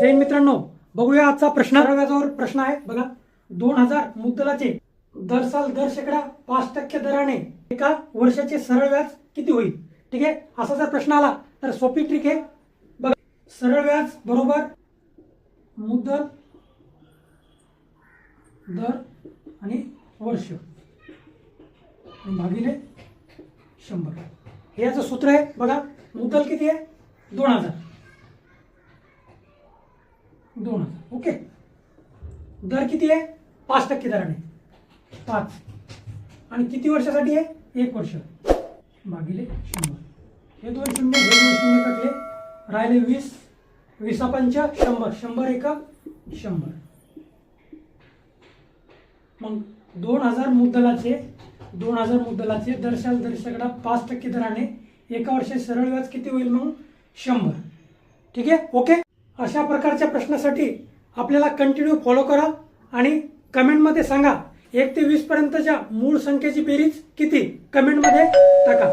जैन मित्रांनो बघूया आजचा प्रश्न. व्याजावर प्रश्न आहे. बघा दोन हजार मुद्दलाचे दर साल दर शेकडा पाच टक्के दराने एका वर्षाचे सरळ व्याज किती होईल? ठीक आहे? असा जर प्रश्न आला तर सोपी ट्रिक आहे. बघा सरळ व्याज बरोबर मुद्दल दर आणि वर्ष. भागिले शंभर. हे याचं सूत्र आहे. बघा मुद्दल किती आहे? दोन हजार. दोन हजार ओके. दर किती आहे? पाच टक्के दराने. पाच. आणि किती वर्षासाठी आहे? एक वर्ष. मागिले शंभर. हे दोन शून्य हे दोन शून्य कटले राहिले वीस. वीसापंच शंभर. शंभर एका शंभर. मग दोन हजार मुद्दलाचे दोन हजार मुद्दलाचे दर्शाल दर्शकडा पाच टक्के दराने एका वर्षात सरळ व्याज किती होईल मग? शंभर. ठीक आहे? ओके? अशा प्रकारच्या प्रश्नासाठी आपल्याला कंटिन्यू फॉलो करा आणि कमेंटमध्ये सांगा एक ते वीस पर्यंतच्या मूळ संख्येची बेरीज किती? कमेंटमध्ये टाका.